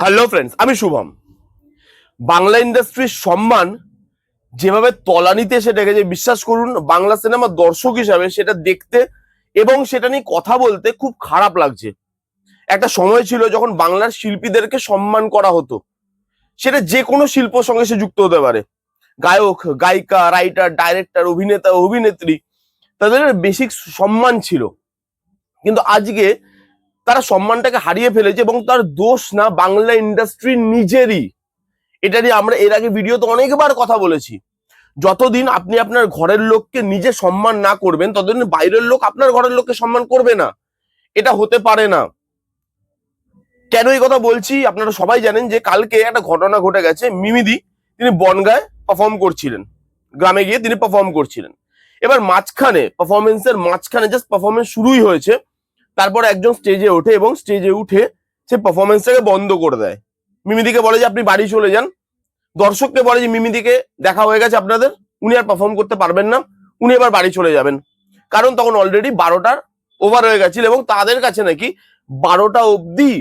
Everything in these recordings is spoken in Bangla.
হ্যালো ফ্রেন্ডস আমি শুভম। বাংলা ইন্ডাস্ট্রির সম্মান যেভাবে তলানিতে এসে ডেকেছে বিশ্বাস করুন, বাংলা সিনেমা দর্শক হিসাবে সেটা দেখতে এবং সেটা নিয়ে কথা বলতে খুব খারাপ লাগছে। একটা সময় ছিল যখন বাংলার শিল্পীদেরকে সম্মান করা হতো। সেটা যে কোনো শিল্পর সঙ্গে সে যুক্ত হতে পারে। গায়ক, গায়িকা রাইটার ডাইরেক্টর অভিনেতা, অভিনেত্রী, তাদের বেসিক সম্মান ছিল। কিন্তু আজকে তারা সম্মানটাকে হারিয়ে ফেলেছে এবং তার দোষ না বাংলা ইন্ডাস্ট্রি নিজেরই। এটা নিয়ে আমরা এর আগে ভিডিওতে অনেকবার কথা বলেছি। যতদিন আপনি আপনার ঘরের লোককে নিজে সম্মান না করবেন, ততদিন বাইরের লোক আপনার ঘরের লোককে সম্মান করবে না। এটা হতে পারে না। কেন এই কথা বলছি? আপনারা সবাই জানেন যে কালকে একটা ঘটনা ঘটে গেছে। মিমিদি, তিনি বনগায় পারফর্ম করছিলেন। গ্রামে গিয়ে তিনি পারফর্ম করছিলেন। এবার মাঝখানে পারফরমেন্সের মাঝখানে জাস্ট পারফরমেন্স শুরুই হয়েছে। তারপর একজন স্টেজে ওঠে এবং স্টেজে উঠে সে পারফরমেন্সটাকে বন্ধ করে দেয়। মিমিদিকে বলে যে, আপনি বাড়ি চলে যান। দর্শককে বলে যে, মিমিদিকে দেখা হয়ে গেছে আপনাদের। উনি আর পারফর্ম করতে পারবেন না। উনি এবার বাড়ি চলে যাবেন। কারণ তখন অলরেডি বারোটার ওভার হয়ে গেছিল এবং তাদের কাছে নাকি বারোটা অবধি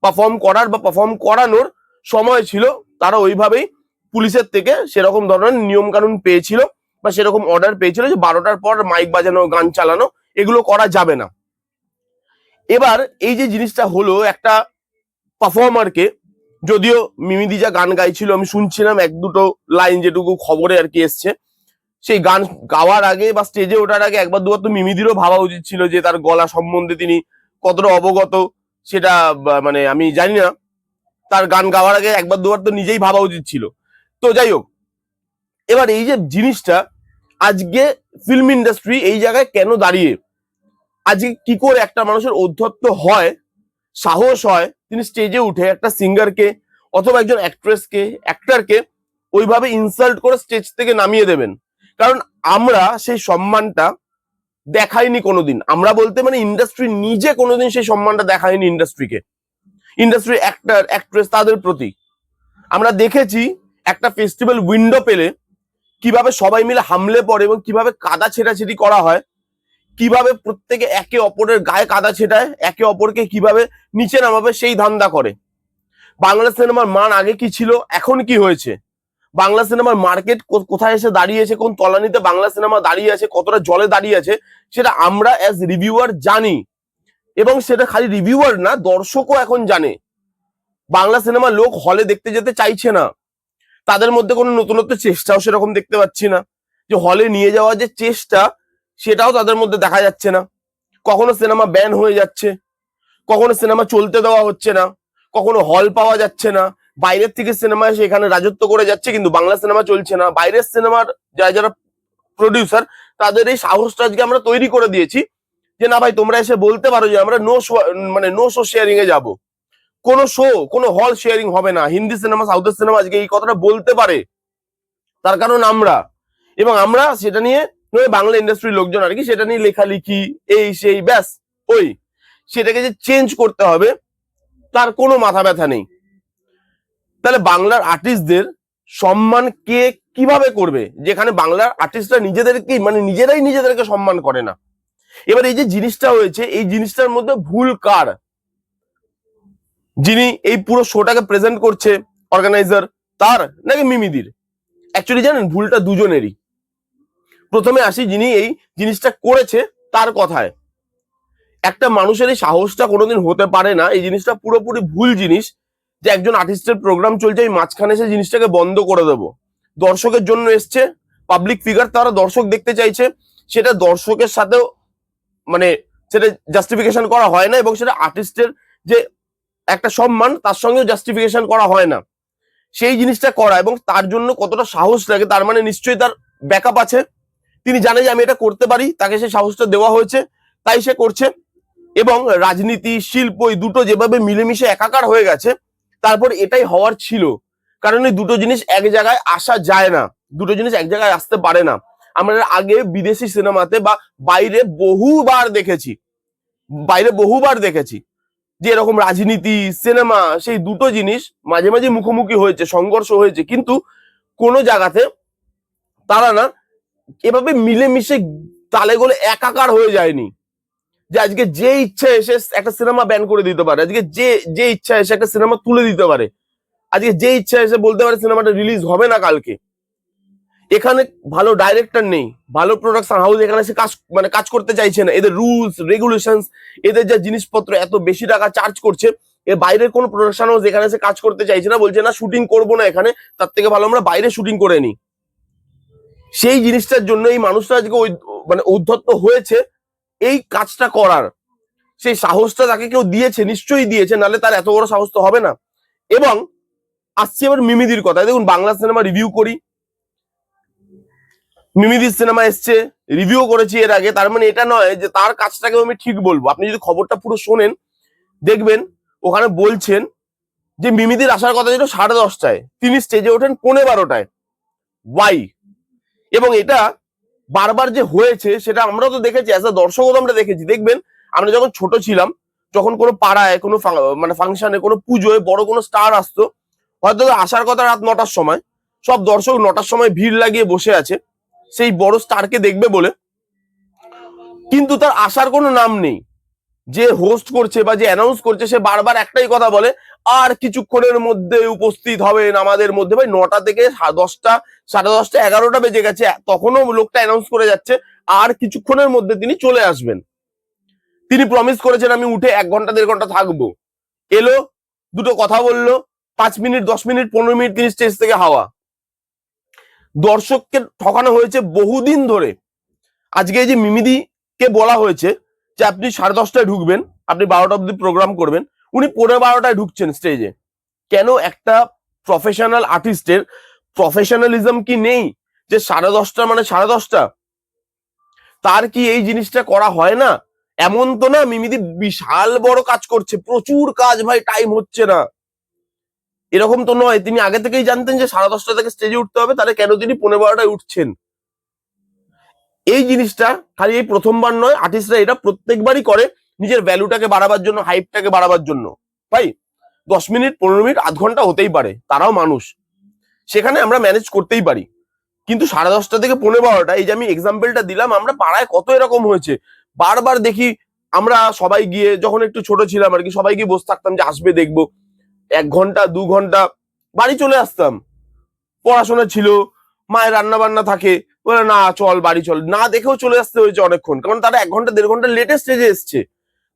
পারফর্ম করার বা পারফর্ম করানোর সময় ছিল। তারা ওইভাবেই পুলিশের থেকে সেরকম ধরনের নিয়ম কানুন পেয়েছিল বা সেরকম অর্ডার পেয়েছিল যে, বারোটার পর মাইক বাজানো, গান চালানো, এগুলো করা যাবে না। এবার এই যে জিনিসটা হলো একটা পারফর্মারকে যদিও মিমিদি যা গান গাইছিল, আমি শুনছিলাম এক দুটো লাইন যেটুকু খবরে আর কি এসছে। সেই গান গাওয়ার আগে বা স্টেজে ওঠার আগে একবার দুবার তো মিমিদিরও ভাবা উচিত ছিল যে তার গলা সম্বন্ধে তিনি কতটা অবগত, সেটা মানে আমি জানি না। তার গান গাওয়ার আগে একবার দুবার তো নিজেই ভাবা উচিত ছিল। তো যাই হোক, এবার এই যে জিনিসটা, আজকে ফিল্ম ইন্ডাস্ট্রি এই জায়গায় কেন দাঁড়িয়ে? আজকে কি করে একটা মানুষের অধ্যত্ত হয়, সাহস হয়, তিনি স্টেজে উঠে একটা সিঙ্গারকে অথবা একজন অ্যাক্ট্রেসকে অ্যাক্টরকে ওইভাবে ইনসাল্ট করে স্টেজ থেকে নামিয়ে দেবেন। কারণ আমরা সেই সম্মানটা দেখাইনি কোনোদিন। আমরা বলতে মানে ইন্ডাস্ট্রি নিজে কোনোদিন সেই সম্মানটা দেখায়নি ইন্ডাস্ট্রিকে ইন্ডাস্ট্রি অ্যাক্টর অ্যাক্ট্রেস তাদের প্রতি। আমরা দেখেছি একটা ফেস্টিভ্যাল উইন্ডো পেলে কীভাবে সবাই মিলে হামলে পড়ে এবং কীভাবে কাদা ছেটাছেটি করা হয় কীভাবে প্রত্যেকে একে অপরের গায়ে কাদা ছেটায়, একে অপরকে কীভাবে নিচে নামাবে সেই ধান্দা করে। বাংলা সিনেমার মান আগে কি ছিল, এখন কি হয়েছে? বাংলা সিনেমার মার্কেট কোথায় এসে দাঁড়িয়েছে, কোন তলানিতে বাংলা সিনেমা দাঁড়িয়ে আছে, কতটা জলে দাঁড়িয়ে আছে, সেটা আমরা অ্যাজ রিভিউয়ার জানি। এবং সেটা খালি রিভিউয়ার না, দর্শকও এখন জানে। বাংলা সিনেমা লোক হলে দেখতে যেতে চাইছে না। তাদের মধ্যে কোনো নতুনত্ব চেষ্টাও সেরকম দেখতে পাচ্ছি না। যে হলে নিয়ে যাওয়ার যে চেষ্টা সেটাও তাদের মধ্যে দেখা যাচ্ছে না। কখনো সিনেমা ব্যান হয়ে যাচ্ছে, কখনো সিনেমা চলতে দেওয়া হচ্ছে না, কখনো হল পাওয়া যাচ্ছে না। বাইরের থেকে সিনেমা এসে এখানে রাজত্ব করে যাচ্ছে, কিন্তু বাংলা সিনেমা চলছে না। বাইরের সিনেমার যারা যারা প্রডিউসার তাদের এই সাহসটা আজকে আমরা তৈরি করে দিয়েছি যে, না ভাই, তোমরা এসে বলতে পারো যে, আমরা নো মানে নো শো শেয়ারিং এ যাব। কোনো শো কোনো হল শেয়ারিং হবে না। হিন্দি সিনেমা সাউথের সিনেমা আজকে এই কথাটা বলতে পারে। তার কারণ আমরা। এবং আমরা সেটা নয় বাংলা ইন্ডাস্ট্রির লোকজন আর কি সেটা নিয়ে লেখালেখি, এই সেই, ব্যাস, ওই। সেটাকে যে চেঞ্জ করতে হবে, তার কোনো মাথা ব্যথা নেই। তাহলে বাংলার আর্টিস্টদের সম্মান কে কীভাবে করবে? যেখানে বাংলার আর্টিস্টরা নিজেদেরকেই মানে নিজেরাই নিজেদেরকে সম্মান করে না। এবার এই যে জিনিসটা হয়েছে, এই জিনিসটার মধ্যে ভুল কার? যিনি এই পুরো শোটাকে প্রেজেন্ট করছে অর্গানাইজার তার নাকি মিমিদির? অ্যাকচুয়ালি জানেন, ভুলটা দুজনেরই। প্রথমে আসি যিনি এই জিনিসটা করেছে তার কথায়। একটা মানুষের এই সাহসটা কোনোদিন হতে পারে না, এই জিনিসটা পুরোপুরি ভুল জিনিস যে একজন আর্টিস্টের প্রোগ্রাম চলছে, এই মাঝখানে এসে জিনিসটাকে বন্ধ করে দেবো। দর্শকের জন্য এসছে পাবলিক ফিগার তারা দর্শক দেখতে চাইছে, সেটা দর্শকের সাথেও মানে সেটা জাস্টিফিকেশন করা হয় না এবং সেটা আর্টিস্টের যে একটা সম্মান, তার সঙ্গেও জাস্টিফিকেশন করা হয় না। সেই জিনিসটা করা এবং তার জন্য কতটা সাহস লাগে, তার মানে নিশ্চয়ই তার ব্যাকআপ আছে। তিনি জানে যে আমি এটা করতে পারি, তাকে সে সাহসটা দেওয়া হয়েছে, তাই সে করছে। এবং রাজনীতি, শিল্প, এই দুটো যেভাবে মিলেমিশে একাকার হয়ে গেছে, তারপর এটাই হওয়ার ছিল। কারণ এই দুটো জিনিস এক জায়গায় আসা যায় না, দুটো জিনিস এক জায়গায় আসতে পারে না। আমরা আগে বিদেশি সিনেমাতে বা বাইরে বহুবার দেখেছি, বাইরে বহুবার দেখেছি, যে এরকম রাজনীতি, সিনেমা, সেই দুটো জিনিস মাঝে মাঝে মুখোমুখি হয়েছে, সংঘর্ষ হয়েছে। কিন্তু কোনো জায়গাতে তারা না এভাবে মিলেমিশে তালে গোলে একাকার হয়ে যায়নি। যে আজকে যে ইচ্ছা এসে একটা সিনেমা ব্যান করে দিতে পারে, আজকে যে যে ইচ্ছা এসে একটা সিনেমা তুলে দিতে পারে, আজকে যে ইচ্ছা এসে বলতে পারে সিনেমাটা রিলিজ হবে না কালকে। এখানে ভালো ডাইরেক্টর নেই, ভালো প্রোডাকশন হাউস এখানে সে কাজ মানে কাজ করতে চাইছে না। এদের রুলস রেগুলেশনস এদের যা জিনিসপত্র এত বেশি টাকা চার্জ করছে এর বাইরের কোনো প্রোডাকশন হাউস এখানে সে কাজ করতে চাইছে না, বলছে না শুটিং করব না এখানে, তার থেকে ভালো আমরা বাইরে শুটিং করে নিই। সেই জিনিসটার জন্য এই মানুষটা আজকে ওই মানে উদ্ধত্ত হয়েছে, এই কাজটা করার। সেই সাহসটা তাকে কেউ দিয়েছে, নিশ্চয়ই দিয়েছে নালে তার এত বড় সাহস তো হবে না। এবং আসছি এবার মিমিদির কথা দেখুন, বাংলা সিনেমা রিভিউ করি। মিমিদির সিনেমা এসছে, রিভিউ করেছি এর আগে। তার মানে এটা নয় যে তার কাজটাকে আমি ঠিক বলব। আপনি যদি খবরটা পুরো শোনেন, দেখবেন, ওখানে বলছেন যে মিমিদির আসার কথা ছিল সাড়ে দশটায়। তিনি স্টেজে ওঠেন পৌনে বারোটায়। ওয়াই এবং এটা বারবার যে হয়েছে, সেটা আমরা তো দেখেছি অ্যাজ আ দর্শকও তো আমরা দেখেছি। দেখবেন, আমরা যখন ছোট ছিলাম, যখন কোনো পাড়ায়, কোনো মানে ফাংশনে কোনো পুজোয় বড় কোনো স্টার আসতো, হয়তো আসার কথা রাত নটার সময়, সব দর্শক নটার সময় ভিড় লাগিয়ে বসে আছে, সেই বড় স্টারকে দেখবে বলে। কিন্তু তার আসার কোনো নাম নেই। যে হোস্ট করছে বা যে অ্যানাউন্স করছে, সে বারবার একটাই কথা বলে, আর কিছুক্ষণের মধ্যে উপস্থিত হবেন আমাদের মধ্যে। ভাই, নটা থেকে দশটা, সাড়ে দশটা, এগারোটা বেজে গেছে, তখনও লোকটা অ্যানাউন্স করে যাচ্ছে, আর কিছুক্ষণের মধ্যে তিনি চলে আসবেন। তিনি প্রমিস করেছেন, আমি উঠে এক ঘণ্টা, দেড় ঘণ্টা থাকব। এলো, দুটো কথা বলল, পাঁচ মিনিট, দশ মিনিট, পনেরো মিনিট তিনি স্টেজ থেকে হাওয়া। দর্শককে ঠকানো হয়েছে বহুদিন ধরে। আজকে এই যে মিমিদি কে বলা হয়েছে যে আপনি সাড়ে দশটায় ঢুকবেন, আপনি বারোটা অব্দি প্রোগ্রাম করবেন, উনি পনেরো বারোটায় ঢুকছেন স্টেজে কেন একটা প্রফেশনাল আর্টিস্টের প্রফেশনালিজম কি নেই যে সাড়ে দশটা মানে সাড়ে দশটা? তার কি এই জিনিসটা করা হয় না? এমন তো না, মিমিদি বিশাল বড় কাজ করছে, প্রচুর কাজ ভাই টাইম হচ্ছে না। এরকম তো নয়, তিনি আগে থেকেই জানতেন যে সাড়ে দশটা থেকে স্টেজে উঠতে হবে, তাহলে কেন তিনি পনেরো বারোটায় উঠছেন? এই জিনিসটা খালি এই প্রথমবার নয় আর্টিস্টরা এটা প্রত্যেকবারই করে নিজের ভ্যালুটাকে বাড়াবার জন্য হাইপটাকে বাড়াবার জন্য। ভাই, দশ মিনিট, পনেরো মিনিট, আধ ঘণ্টা হতেই পারে, তারাও মানুষ। সেখানে আমরা ম্যানেজ করতেই পারি। কিন্তু সাড়ে দশটা থেকে পনেরো বারোটা, এই যে আমি এক্সাম্পলটা দিলাম, আমরা পাড়ায় কত এরকম হয়েছে? বারবার দেখি আমরা সবাই গিয়ে, যখন একটু ছোট ছিলাম আর কি, সবাই গিয়ে বসে থাকতাম যে আসবে, দেখব। এক ঘণ্টা, দু ঘণ্টা, বাড়ি চলে আসতাম। পড়াশোনা ছিল, মায়ের রান্না বান্না থাকে বলে, না, চল, বাড়ি চল। না দেখেও চলে আসতে হয়েছে অনেকক্ষণ, কারণ তারা এক ঘণ্টা, দেড় ঘণ্টা লেটে স্টেজে এসছে।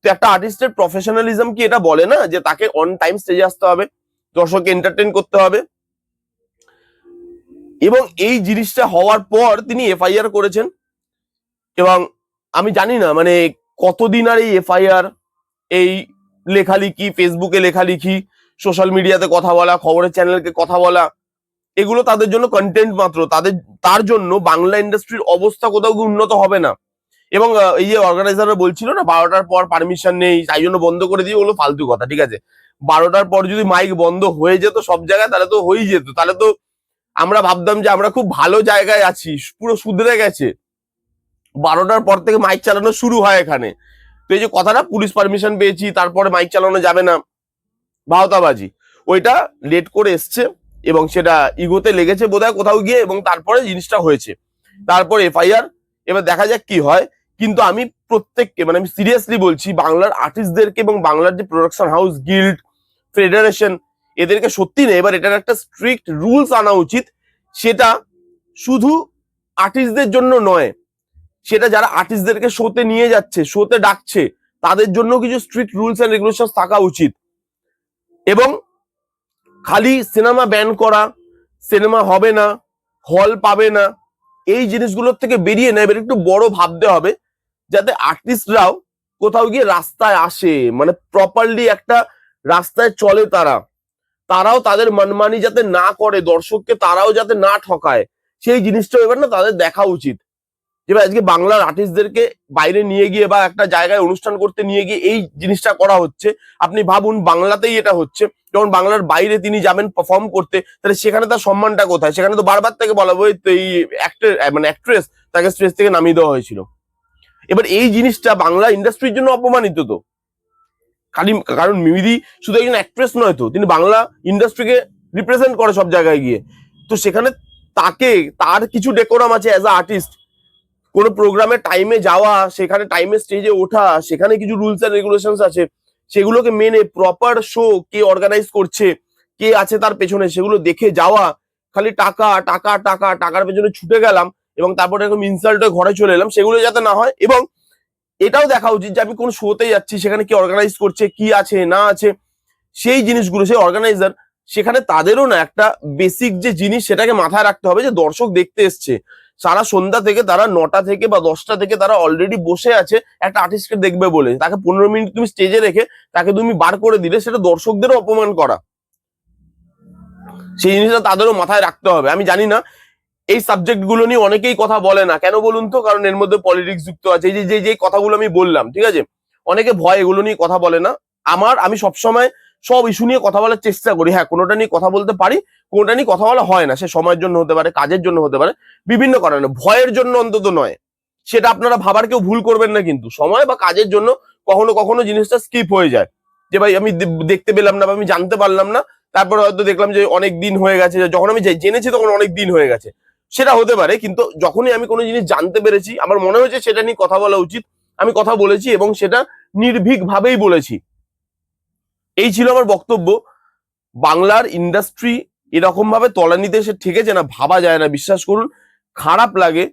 তো একটা আর্টিস্টের প্রফেশনালিজম কি এটা বলে না, যে তাকে অন টাইম স্টেজে আসতে হবে, দর্শককে এন্টারটেন করতে হবে? এবং এই জিনিসটা হওয়ার পর তিনি এফআইআর করেছেন। এবং আমি জানি না মানে কতদিন আর এই এফআইআর, এই লেখালেখি ফেসবুকে লেখালেখি সোশ্যাল মিডিয়াতে কথা বলা, খবরের চ্যানেলকে কথা বলা এগুলো তাদের জন্য কন্টেন্ট মাত্র। তাদের, তার জন্য বাংলা ইন্ডাস্ট্রির অবস্থা কোথাও উন্নত হবে না। এবং এই যে অর্গানাইজাররা বলছিল না, বারোটার পর পারমিশন নেই, তাই জন্য বন্ধ করে দিয়ে ওগুলো ফালতু কথা, ঠিক আছে? বারোটার পর যদি মাইক বন্ধ হয়ে যেত সব জায়গায়, তাহলে তো হয়েই যেত। তাহলে তো আমরা ভাবতাম যে আমরা খুব ভালো জায়গায় আছি, পুরো শুধরে গেছে। বারোটার পর থেকে মাইক চালানো শুরু হয় এখানে। তো এই যে কথাটা পুলিশ পারমিশন পেয়েছি, তারপরে মাইক চালানো যাবে না। ভাওতাবাজি। ওইটা লেট করে এসছে। এবং সেটা ইগোতে লেগেছে বোধহয় কোথাও গিয়ে এবং তারপরে জিনিসটা হয়েছে। তারপর এফআইআর, এবার দেখা যাক কি হয়। কিন্তু আমি প্রত্যেককে মানে আমি সিরিয়াসলি বলছি, বাংলার আর্টিস্টদেরকে এবং বাংলার যে প্রোডাকশন হাউস গিল্ড ফেডারেশন এদেরকে সত্যি নেই এবার এটার একটা স্ট্রিক্ট রুলস আনা উচিত। সেটা শুধু আর্টিস্টদের জন্য নয়, সেটা যারা আর্টিস্টদেরকে শোতে নিয়ে যাচ্ছে শোতে ডাকছে, তাদের জন্য কিছু স্ট্রিক্ট রুলস অ্যান্ড রেগুলেশন থাকা উচিত। এবং খালি সিনেমা ব্যান করা, সিনেমা হবে না, হল পাবে না, এই জিনিসগুলোর থেকে বেরিয়ে না, এবার একটু বড় ভাবতে হবে যাতে আর্টিস্টরাও কোথাও গিয়ে রাস্তায় আসে মানে প্রপারলি একটা রাস্তায় চলে তারা। তারাও তাদের মনমানি যাতে না করে, দর্শককে তারাও যাতে না ঠকায়, সেই জিনিসটা এবার না তাদের দেখা উচিত। ভাই আজকে বাংলার আর্টিস্টদেরকে বাইরে নিয়ে গিয়ে বা একটা জায়গায় অনুষ্ঠান করতে নিয়ে গিয়ে এই জিনিসটা করা হচ্ছে। আপনি ভাবুন বাংলাতেই এটা হচ্ছে। যখন বাংলার বাইরে তিনি যাবেন পারফর্ম করতে, তাহলে সেখানে তার সম্মানটা কোথায়? সেখানে তো বারবার তাকে বলা হবে এই অ্যাক্টর মানে অ্যাক্ট্রেস তাকে স্টেজ থেকে নামিয়ে দেওয়া হয়েছিল। এবার এই জিনিসটা বাংলা ইন্ডাস্ট্রির জন্য অপমানিত তো। খালি, কারণ মিমিদি শুধু একজন অ্যাক্ট্রেস নয় তো, তিনি বাংলা ইন্ডাস্ট্রিকে রিপ্রেজেন্ট করে সব জায়গায় গিয়ে। তো সেখানে তাকে, তার কিছু ডেকোরাম আছে অ্যাজ আ আর্টিস্ট কোনো প্রোগ্রামে টাইমে যাওয়া, সেখানে টাইমে স্টেজে ওঠা, সেখানে কিছু রুলস এন্ড রেগুলেশনস আছে, সেগুলোকে মেনে প্রপার শো কে অর্গানাইজ করছে, কে আছে তার পেছনে, সেগুলো দেখে যাওয়া, খালি টাকা টাকা টাকা, টাকার পেছনে ছুটে গেলাম এবং তারপরে এরকম ইনসাল্ট ঘরে চলে এলাম, সেগুলো যাতে না হয় এবং এটাও দেখা উচিত যে আমি কোন শোতে যাচ্ছি, সেখানে কি অর্গানাইজ করছে, কি আছে, না আছে, সেই জিনিসগুলো, সেই অর্গানাইজার সেখানে তাদেরও না একটা বেসিক যে জিনিস সেটাকে মাথায় রাখতে হবে যে দর্শক দেখতে এসছে। সারা সন্ধ্যা থেকে তারা নটা থেকে বা দশটা থেকে তারা অলরেডি বসে আছে, একটা আর্টিস্টকে দেখবে বলে। তাকে পনেরো মিনিট তুমি স্টেজে রেখে তাকে তুমি বার করে দিলে, সেটা দর্শকদেরও অপমান করা। সেই জিনিসটা তাদেরও মাথায় রাখতে হবে। আমি জানি না, এই সাবজেক্টগুলো নিয়ে অনেকেই কথা বলে না। কেন বলুন তো? কারণ এর মধ্যে পলিটিক্স যুক্ত আছে। এই যে যে কথাগুলো আমি বললাম, ঠিক আছে? অনেকে ভয়, এগুলো নিয়ে কথা বলে না। আমার, আমি সবসময় সব ইস্যু নিয়ে কথা বলার চেষ্টা করি। হ্যাঁ কোনোটা নিয়ে কথা বলতে পারি, কোনোটা নিয়ে কথা বলা হয় না। সে সময়ের জন্য হতে পারে, কাজের জন্য হতে পারে, বিভিন্ন কারণে। ভয়ের জন্য অন্তত নয়। সেটা আপনারা ভাবার কেউ ভুল করবেন না কিন্তু। সময় বা কাজের জন্য কখনো কখনো জিনিসটা স্কিপ হয়ে যায়। যে ভাই, আমি দেখতে পেলাম না বা আমি জানতে পারলাম না, তারপরে হয়তো দেখলাম যে অনেক দিন হয়ে গেছে। যখন আমি জেনেছি তখন অনেক দিন হয়ে গেছে। সেটা হতে পারে, কিন্তু যখনই আমি কোনো জিনিস জানতে পেরেছি, আমার মনে হয়েছে সেটা নিয়ে কথা বলা উচিত। আমি কথা বলেছি এবং সেটা নির্ভীক ভাবেই বলেছি। এই ছিল আমার বক্তব্য। বাংলার ইন্ডাস্ট্রি এরকম ভাবে তলানিতে এসে ঠেকেছে না, ভাবা যায় না। বিশ্বাস করুন, খারাপ লাগে,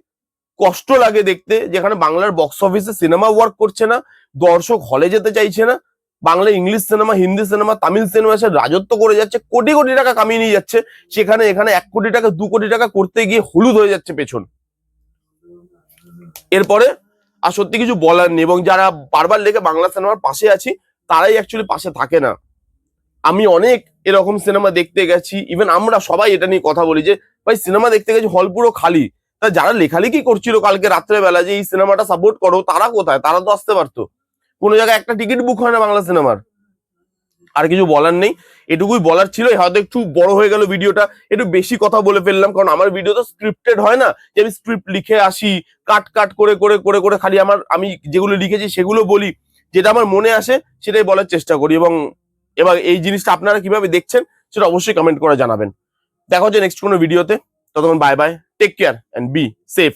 কষ্ট লাগে দেখতে, যেখানে বাংলার বক্স অফিসে সিনেমা ওয়ার্ক করছে না, দর্শক হলে যেতে চাইছে না, Bangla English cinema Hindi cinema Tamil cinema এসে রাজত্ব করে যাচ্ছে, কোটি কোটি টাকা কামিয়ে নিয়ে যাচ্ছে, সেখানে, এখানে এক কোটি টাকা, দু কোটি টাকা করতে গিয়ে হলুদ হয়ে যাচ্ছে পেছন। এরপরে, আর সত্যি কিছু বলার নেই, এবং যারা বারবার লেগে বাংলা সিনেমার পাশে আছি তারাই অ্যাকচুয়ালি পাশে থাকে না। আমি অনেক এরকম সিনেমা দেখতে গেছি ইভেন আমরা সবাই এটা নিয়ে কথা বলি যে, ভাই সিনেমা দেখতে গেছি হল পুরো খালি। তা যারা লেখালেখি করছিল কালকে রাত্রেবেলা যে, এই সিনেমাটা সাপোর্ট করো, তারা কোথায়? তারা তো আসতে পারতো। কোনো জায়গায় একটা টিকিট বুক হয় না বাংলা সিনেমার আর কিছু বলার নেই। এটুকুই বলার ছিল। হয়তো একটু বড় হয়ে গেল ভিডিওটা একটু বেশি কথা বলে ফেললাম, কারণ আমার ভিডিও তো স্ক্রিপ্টেড হয় না। যে আমি স্ক্রিপ্ট লিখে আসি কাট কাট করে করে করে করে খালি আমার, আমি যেগুলো লিখেছি সেগুলো বলি। যেটা আমার মনে আসে, সেটাই বলার চেষ্টা করি এবং এবার এই জিনিসটা আপনারা কীভাবে দেখছেন, সেটা অবশ্যই কমেন্ট করে জানাবেন। দেখা হচ্ছে নেক্সট কোনো ভিডিওতে ততক্ষণ bye bye take care and be safe